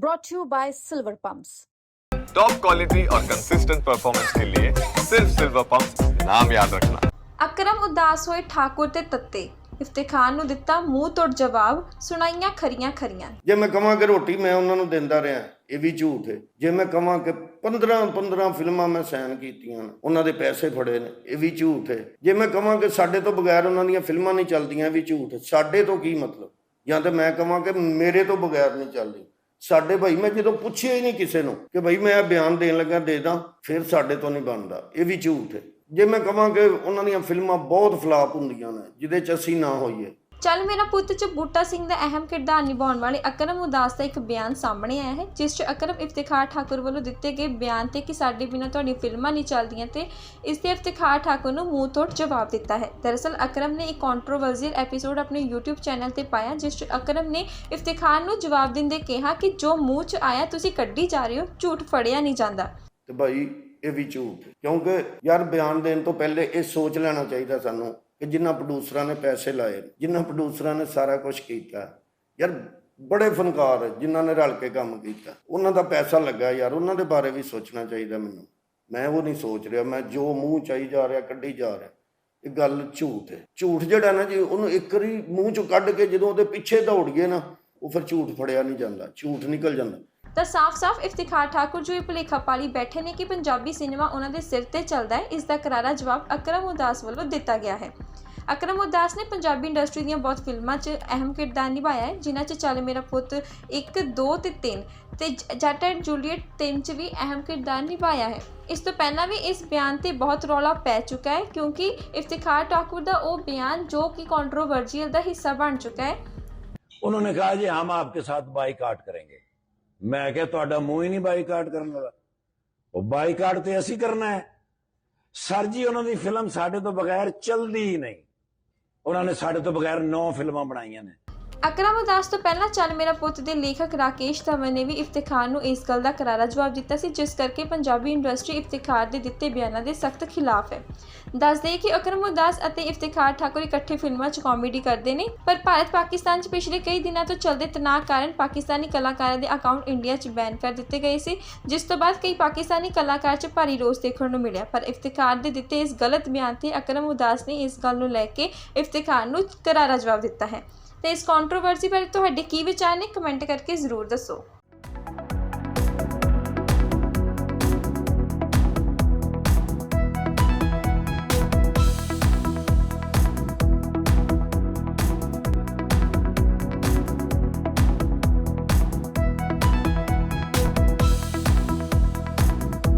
brought to you by Silver Pumps. Top quality और consistent performance के लिए सिर्फ सिल्वर पंप नाम याद रखना ਅਕਰਮ ਉਦਾਸ ਹੋਏ ਠਾਕੁਰ ਤੇ ਤੱਤੇ ਇਫਤਿਖਾਰ ਨੂੰ ਦਿੱਤਾ ਮੂੰਹ ਤੋੜ ਜਵਾਬ ਸੁਣਾਈਆਂ ਖਰੀਆਂ ਖਰੀਆਂ ਜੇ ਮੈਂ ਕਹਾਂ ਕਿ ਰੋਟੀ ਮੈਂ ਉਹਨਾਂ ਨੂੰ ਦਿੰਦਾ ਰਿਹਾ ਇਹ ਵੀ ਝੂਠ ਹੈ ਜੇ ਮੈਂ ਕਹਾਂ ਕਿ 15 15 ਫਿਲਮਾਂ ਮੈਂ ਸਾਈਨ ਕੀਤੀਆਂ ਨੇ ਉਹਨਾਂ ਦੇ ਪੈਸੇ ਫੜੇ ਨੇ ਇਹ ਵੀ ਝੂਠ ਹੈ ਜੇ ਮੈਂ ਕਹਾਂ ਕਿ ਸਾਡੇ ਤੋਂ ਬਗੈਰ ਉਹਨਾਂ ਦੀਆਂ ਫਿਲਮਾਂ ਨਹੀਂ ਚੱਲਦੀਆਂ ਇਹ ਵੀ ਝੂਠ ਹੈ ਸਾਡੇ ਤੋਂ ਕੀ ਮਤਲਬ ਜਾਂ ਤੇ ਮੈਂ ਕਹਾਂ ਕਿ ਮੇਰੇ ਤੋਂ ਬਗੈਰ ਨਹੀਂ ਚੱਲਦੀ ਸਾਡੇ ਭਾਈ, ਮੈਂ ਜਦੋਂ ਪੁੱਛਿਆ ਹੀ ਨਹੀਂ ਕਿਸੇ ਨੂੰ ਕਿ ਭਾਈ ਮੈਂ ਇਹ ਬਿਆਨ ਦੇਣ ਲੱਗਾ, ਦੇ ਦਾਂ, ਫਿਰ ਸਾਡੇ ਤੋਂ ਨਹੀਂ ਬਣਦਾ। ਇਹ ਵੀ ਝੂਠ ਹੈ। ਜੇ ਮੈਂ ਕਹਾਂ ਕਿ ਉਹਨਾਂ ਦੀਆਂ ਫਿਲਮਾਂ ਬਹੁਤ ਫਲਾਪ ਹੁੰਦੀਆਂ ਨੇ, ਜਿਹਦੇ 'ਚ ਅਸੀਂ ਨਾ ਹੋਈਏ ਚੱਲ ਮੇਰਾ ਪੁੱਤ ਚ ਬੂਟਾ ਸਿੰਘ ਦਾ ਅਹਿਮ ਕਿਰਦਾਰ ਨਿਭਾਉਣ ਵਾਲੇ ਅਕਰਮ ਉਦਾਸ ਦਾ ਇੱਕ ਬਿਆਨ ਸਾਹਮਣੇ ਆਇਆ ਹੈ, ਜਿਸ 'ਚ ਅਕਰਮ ਇਫਤਿਖਾਰ ਠਾਕੁਰ ਵੱਲੋਂ ਦਿੱਤੇ ਗਏ ਬਿਆਨ ਤੇ ਕਿ ਸਾਡੇ ਬਿਨਾਂ ਤੁਹਾਡੀ ਫਿਲਮਾਂ ਨਹੀਂ ਚੱਲਦੀਆਂ ਤੇ ਇਸ ਤੇ ਇਫਤਿਖਾਰ ਠਾਕੁਰ ਨੂੰ ਮੂੰਹ ਤੋੜ ਜਵਾਬ ਦਿੱਤਾ ਹੈ। ਦਰਅਸਲ, ਅਕਰਮ ਨੇ ਇੱਕ ਕੰਟਰੋਵਰਸੀਅਲ ਐਪੀਸੋਡ ਆਪਣੇ YouTube ਚੈਨਲ ਤੇ ਪਾਇਆ, ਜਿਸ 'ਚ ਅਕਰਮ ਨੇ ਇਫਤਿਖਾਰ ਨੂੰ ਜਵਾਬ ਦਿੰਦੇ ਕਿਹਾ ਕਿ ਜੋ ਮੂੰਹ 'ਚ ਆਇਆ, ਤੁਸੀਂ ਕੱਢੀ ਜਾ ਰਹੇ ਹੋ, ਝੂਠ ਫੜਿਆ ਨਹੀਂ ਜਾਂਦਾ। ਤੇ ਭਾਈ, ਇਹ ਵੀ ਝੂਠ। ਕਿਉਂਕਿ ਯਾਰ ਬਿਆਨ ਦੇਣ ਤੋਂ ਪਹਿਲੇ ਇਹ ਸੋਚ ਲੈਣਾ ਚਾਹੀਦਾ ਸਾਨੂੰ ਕਿ ਜਿਨ੍ਹਾਂ ਪ੍ਰੋਡਿਊਸਰਾਂ ਨੇ ਪੈਸੇ ਲਾਏ ਨੇ, ਜਿੰਨਾ ਪ੍ਰੋਡਿਊਸਰਾਂ ਨੇ ਸਾਰਾ ਕੁਝ ਕੀਤਾ। ਯਾਰ ਬੜੇ ਫਨਕਾਰ ਹੈ ਜਿਨ੍ਹਾਂ ਨੇ ਰਲ ਕੇ ਕੰਮ ਕੀਤਾ। ਉਹਨਾਂ ਦਾ ਪੈਸਾ ਲੱਗਾ ਯਾਰ ਉਹਨਾਂ ਦੇ ਬਾਰੇ ਵੀ ਸੋਚਣਾ ਚਾਹੀਦਾ ਮੈਨੂੰ। ਮੈਂ ਉਹ ਨਹੀਂ ਸੋਚ ਰਿਹਾ ਮੈਂ ਜੋ ਮੂੰਹ ਚਾਈ ਜਾ ਰਿਹਾ ਕੱਢੀ ਜਾ ਰਿਹਾ। ਇਹ ਗੱਲ ਝੂਠ ਹੈ। ਝੂਠ ਜਿਹੜਾ ਨਾ ਜੀ ਉਹਨੂੰ ਇੱਕ ਵਾਰੀ ਮੂੰਹ ਚੋਂ ਕੱਢ ਕੇ ਜਦੋਂ ਉਹਦੇ ਪਿੱਛੇ ਦੌੜ ਗਏ ਨਾ ਉਹ ਫਿਰ ਝੂਠ ਫੜਿਆ ਨਹੀਂ ਜਾਂਦਾ। ਝੂਠ ਨਿਕਲ ਜਾਂਦਾ। ਤਾਂ ਸਾਫ਼-ਸਾਫ਼ ਇਫਤਿਖਾਰ ਠਾਕੁਰ ਜੋ ਇਹ ਭੁਲੇਖਾ ਪਾਲੀ ਬੈਠੇ ਨੇ ਕਿ ਪੰਜਾਬੀ ਸਿਨੇਮਾ ਉਹਨਾਂ ਦੇ ਸਿਰ ਤੇ ਚੱਲਦਾ ਹੈ ਇਸ ਦਾ ਕਰਾਰਾ ਜਵਾਬ ਅਕਰਮ ਉਦਾਸ ਵੱਲੋਂ ਦਿੱਤਾ ਗਿਆ ਹੈ ਅਕਰਮ ਉਦਾਸ ਨੇ ਪੰਜਾਬੀ ਇੰਡਸਟਰੀ ਦੀਆਂ ਬਹੁਤ ਫਿਲਮਾਂ 'ਚ ਅਹਿਮ ਕਿਰਦਾਰ ਨਿਭਾਇਆ ਹੈ ਜਿਨ੍ਹਾਂ 'ਚ ਚੱਲ ਮੇਰਾ ਪੁੱਤ 1 2 ਤੇ 3 ਤੇ ਜ- ਜੱਟ ਐਂਡ ਜੂਲੀਅਟ 3 'ਚ ਵੀ ਅਹਿਮ ਕਿਰਦਾਰ ਨਿਭਾਇਆ ਹੈ ਇਸ ਤੋਂ ਪਹਿਲਾਂ ਵੀ ਇਸ ਬਿਆਨ ਤੇ ਬਹੁਤ ਰੌਲਾ ਪੈ ਚੁੱਕਾ ਹੈ ਕਿਉਂਕਿ ਇਫਤਿਖਾਰ ਠਾਕੁਰ ਦਾ ਉਹ ਬਿਆਨ ਜੋ ਕਿ ਕੰਟਰੋਵਰਜੀਅਲ ਦਾ ਹਿੱਸਾ ਬਣ ਚੁੱਕਾ ਹੈ उन्होंने कहा जी हम आपके साथ बाईकाट करेंगे ਮੈਂ ਕਿਹਾ ਤੁਹਾਡਾ ਮੂੰਹ ਹੀ ਨਹੀਂ ਬਾਈਕਾਟ ਕਰਨ ਵਾਲਾ। ਉਹ ਬਾਈਕਾਟ ਤੇ ਅਸੀਂ ਕਰਨਾ ਹੈ। ਸਰ ਜੀ, ਉਹਨਾਂ ਦੀ ਫਿਲਮ ਸਾਡੇ ਤੋਂ ਬਗੈਰ ਚੱਲਦੀ ਹੀ ਨਹੀਂ। ਉਹਨਾਂ ਨੇ ਸਾਡੇ ਤੋਂ ਬਗੈਰ 9 ਫਿਲਮਾਂ ਬਣਾਈਆਂ ਨੇ। ਅਕਰਮ ਉਦਾਸ ਤੋਂ ਪਹਿਲਾਂ ਚੱਲ ਮੇਰਾ ਪੁੱਤ ਦੇ ਲੇਖਕ ਰਾਕੇਸ਼ ਧਵਨ ਨੇ ਵੀ ਇਫਤਿਖਾਰ ਨੂੰ ਇਸ ਗੱਲ ਦਾ ਕਰਾਰਾ ਜਵਾਬ ਦਿੱਤਾ ਸੀ, ਜਿਸ ਕਰਕੇ ਪੰਜਾਬੀ ਇੰਡਸਟਰੀ ਇਫਤਿਖਾਰ ਦੇ ਦਿੱਤੇ ਬਿਆਨਾਂ ਦੇ ਸਖਤ ਖਿਲਾਫ ਹੈ। ਦੱਸਦੇ ਕਿ ਅਕਰਮ ਉਦਾਸ ਅਤੇ ਇਫਤਿਖਾਰ ਠਾਕੁਰ ਇਕੱਠੇ ਫਿਲਮਾਂ 'ਚ ਕਾਮੇਡੀ ਕਰਦੇ ਨੇ, ਪਰ ਭਾਰਤ ਪਾਕਿਸਤਾਨ 'ਚ ਪਿਛਲੇ ਕਈ ਦਿਨਾਂ ਤੋਂ ਚੱਲਦੇ ਤਣਾਅ ਕਾਰਨ ਪਾਕਿਸਤਾਨੀ ਕਲਾਕਾਰਾਂ ਦੇ ਅਕਾਊਂਟ ਇੰਡੀਆ 'ਚ ਬੈਨ ਕਰ ਦਿੱਤੇ ਗਏ ਸੀ, ਜਿਸ ਤੋਂ ਬਾਅਦ ਕਈ ਪਾਕਿਸਤਾਨੀ ਕਲਾਕਾਰ 'ਚ ਭਾਰੀ ਰੋਸ ਦੇਖਣ ਨੂੰ ਮਿਲਿਆ। ਪਰ ਇਫਤਿਖਾਰ ਦੇ ਦਿੱਤੇ ਇਸ ਗਲਤ ਬਿਆਨ ਤੇ ਅਕਰਮ ਉਦਾਸ ਨੇ ਇਸ ਗੱਲ ਨੂੰ ਲੈ ਕੇ ਇਫਤਿਖਾਰ ਨੂੰ ਕਰਾਰਾ ਜਵਾਬ ਦਿੱਤਾ ਹੈ। ਤੇ ਇਸ ਕੰਟਰੋਵਰਸੀ ਬਾਰੇ ਤੁਹਾਡੇ ਕੀ ਵਿਚਾਰ ਨੇ? ਕਮੈਂਟ ਕਰਕੇ ਜ਼ਰੂਰ ਦੱਸੋ।